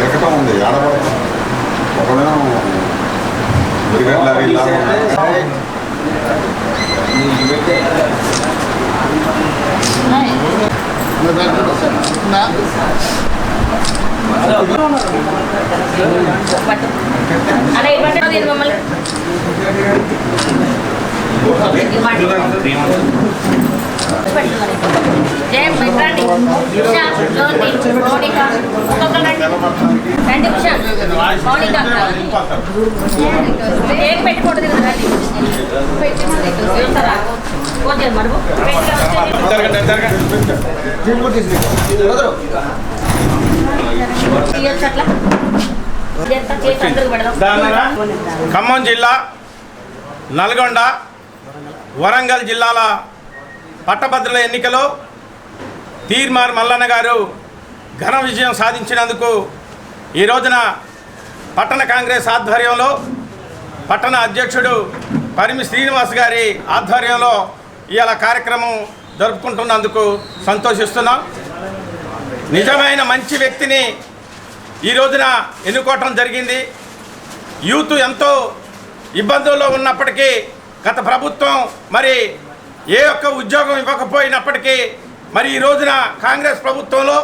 ఎరకటం ఉంది ఆడపడతాం ఒకవేళ జయం పెట్టండి ఉషా జ్యోతి మౌనిక రండి ఉషా మౌనిక ఏం రండి పోతే మరుగు అట్లా ఖమ్మం జిల్లా నల్గొండ వరంగల్ జిల్లాల పట్టభద్రుల ఎన్నికలో తీర్మార్ మల్లన్న గారు ఘన విజయం సాధించినందుకు ఈ రోజున పట్టణ కాంగ్రెస్ ఆధ్వర్యంలో పట్టణ అధ్యక్షుడు పరిమి శ్రీనివాస్ గారి ఆధ్వర్యంలో ఇవాళ కార్యక్రమం జరుపుకుంటున్నందుకు సంతోషిస్తున్నాం. నిజమైన మంచి వ్యక్తిని ఈ రోజున ఎన్నుకోవటం జరిగింది. యూత్ ఎంతో ఇబ్బందుల్లో ఉన్నప్పటికీ గత ప్రభుత్వం మరి ఏ ఒక్క ఉద్యోగం ఇవ్వకపోయినప్పటికీ మరి ఈ రోజున కాంగ్రెస్ ప్రభుత్వంలో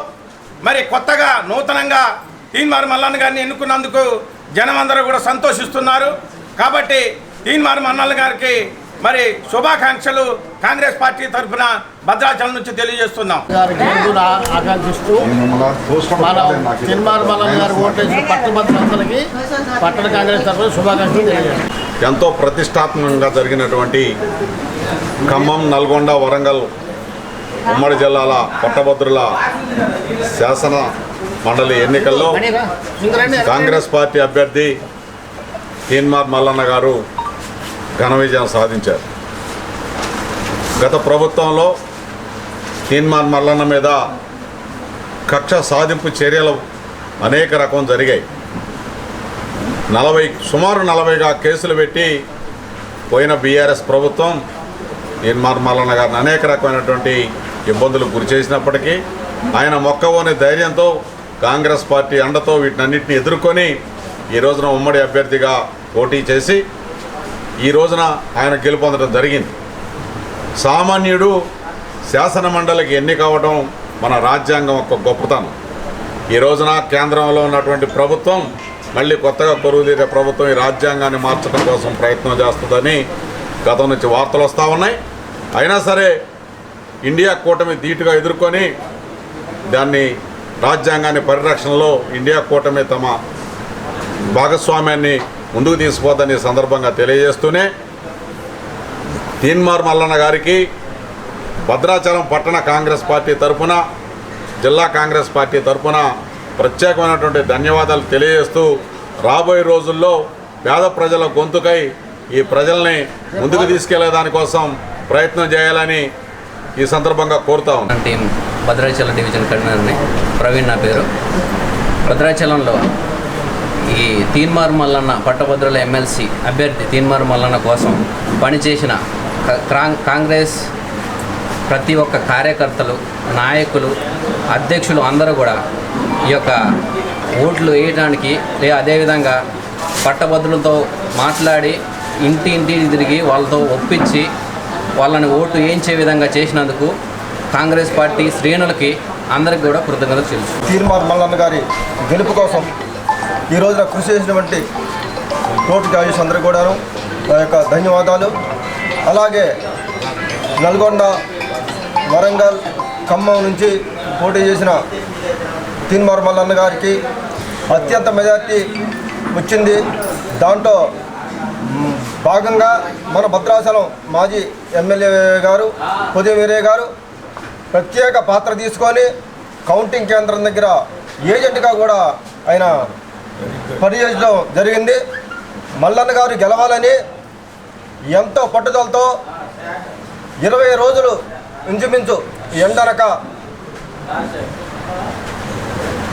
మరి కొత్తగా నూతనంగా తీన్మార్ మల్లన్న గారిని ఎన్నుకున్నందుకు జనం అందరూ కూడా సంతోషిస్తున్నారు. కాబట్టి తీన్మార్ మల్లన్న గారికి మరి శుభాకాంక్షలు కాంగ్రెస్ పార్టీ తరఫున భద్రాచలం నుంచి తెలియజేస్తున్నాం. ఆకాంక్షిస్తూ మన తిరుమల మల్లన్న గారు పట్టభద్రులందరికీ పట్టణ కాంగ్రెస్ తరఫున శుభాకాంక్షలు తెలియజేస్తాం. ఎంతో ప్రతిష్టాత్మకంగా జరిగినటువంటి ఖమ్మం నల్గొండ వరంగల్ ఉమ్మడి జిల్లాల పట్టభద్రుల శాసన మండలి ఎన్నికల్లో కాంగ్రెస్ పార్టీ అభ్యర్థి తీన్మార్ మల్లన్న గారు ఘన విజయం సాధించారు. గత ప్రభుత్వంలో తీన్మార్ మల్లన్న మీద కక్ష సాధింపు చర్యలు అనేక రకం జరిగాయి. నలభై సుమారు నలభైగా కేసులు పెట్టి పోయిన బీఆర్ఎస్ ప్రభుత్వం తీన్మాన్ మల్లన్న గారిని అనేక రకమైనటువంటి ఇబ్బందులకు గురి చేసినప్పటికీ ఆయన మొక్కవోని ధైర్యంతో కాంగ్రెస్ పార్టీ అండతో వీటినన్నింటినీ ఎదుర్కొని ఈ రోజున ఉమ్మడి అభ్యర్థిగా పోటీ చేసి ఈ రోజున ఆయన గెలుపొందడం జరిగింది. సామాన్యుడు శాసన మండలికి ఎన్నిక అవ్వడం మన రాజ్యాంగం ఒక గొప్పతనం. ఈ రోజున కేంద్రంలో ఉన్నటువంటి ప్రభుత్వం మళ్ళీ కొత్తగా పొరుగుదీరే ప్రభుత్వం ఈ రాజ్యాంగాన్ని మార్చడం కోసం ప్రయత్నం చేస్తుందని గతం నుంచి వార్తలు వస్తూ ఉన్నాయి. అయినా సరే ఇండియా కూటమి ధీటుగా ఎదుర్కొని దాన్ని రాజ్యాంగాన్ని పరిరక్షణలో ఇండియా కూటమి తమ భాగస్వామ్యాన్ని ముందుకు తీసుకుపోద్దని ఈ సందర్భంగా తెలియజేస్తూనే తీన్మార్ మల్లన్న గారికి భద్రాచలం పట్టణ కాంగ్రెస్ పార్టీ తరఫున జిల్లా కాంగ్రెస్ పార్టీ తరఫున ప్రత్యేకమైనటువంటి ధన్యవాదాలు తెలియజేస్తూ రాబోయే రోజుల్లో పేద ప్రజల గొంతుకై ఈ ప్రజల్ని ముందుకు తీసుకెళ్ళే దానికోసం ప్రయత్నం చేయాలని ఈ సందర్భంగా కోరుతా ఉన్నాం. టీం భద్రాచలం డివిజన్ కన్వీనర్ని ప్రవీణ్ నా పేరు. భద్రాచలంలో ఈ తీన్మార్ మల్లన్న పట్టభద్రుల ఎమ్మెల్సీ అభ్యర్థి తీన్మార్ మల్లన్న కోసం పనిచేసిన కాంగ్రెస్ ప్రతి ఒక్క కార్యకర్తలు నాయకులు అధ్యక్షులు అందరూ కూడా ఈ యొక్క ఓట్లు వేయడానికి లే అదేవిధంగా పట్టభద్రులతో మాట్లాడి ఇంటి ఇంటి తిరిగి వాళ్ళతో ఒప్పించి వాళ్ళని ఓటు వేయించే విధంగా చేసినందుకు కాంగ్రెస్ పార్టీ శ్రేణులకి అందరికి కూడా కృతజ్ఞతలు తెలుసు. తీర్మార్ మల్లన్న గారి గెలుపు కోసం ఈ రోజున కృషి చేసినటువంటి కోర్టు జడ్జెస్ అందరికీ కూడాను నా యొక్క ధన్యవాదాలు. అలాగే నల్గొండ వరంగల్ ఖమ్మం నుంచి పోటీ చేసిన తీన్మార్ మల్లన్న గారికి అత్యంత మెజార్టీ వచ్చింది. దాంట్లో భాగంగా మన భద్రాచలం మాజీ ఎమ్మెల్యే గారు ఉదయవీరయ్య గారు ప్రత్యేక పాత్ర తీసుకొని కౌంటింగ్ కేంద్రం దగ్గర ఏజెంట్గా కూడా ఆయన పనిచేయడం జరిగింది. మల్లన్న గారు గెలవాలని ఎంతో పట్టుదలతో ఇరవై రోజులు ఇంచుమించు ఎండనక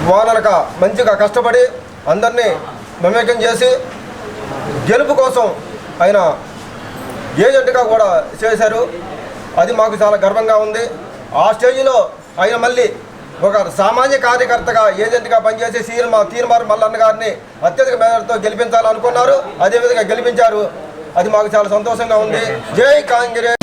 వాననక మంచిగా కష్టపడి అందరినీ మమేకం చేసి గెలుపు కోసం ఆయన ఏజెంట్గా కూడా చేశారు. అది మాకు చాలా గర్వంగా ఉంది. ఆ స్టేజ్లో ఆయన మళ్ళీ ఒక సామాన్య కార్యకర్తగా ఏజెంట్గా పనిచేసి సీఎం తీర్మార్ మల్లన్న గారిని అత్యధిక మేధతో గెలిపించాలనుకున్నారు. అదేవిధంగా గెలిపించారు. అది మాకు చాలా సంతోషంగా ఉంది. జై కాంగ్రెస్!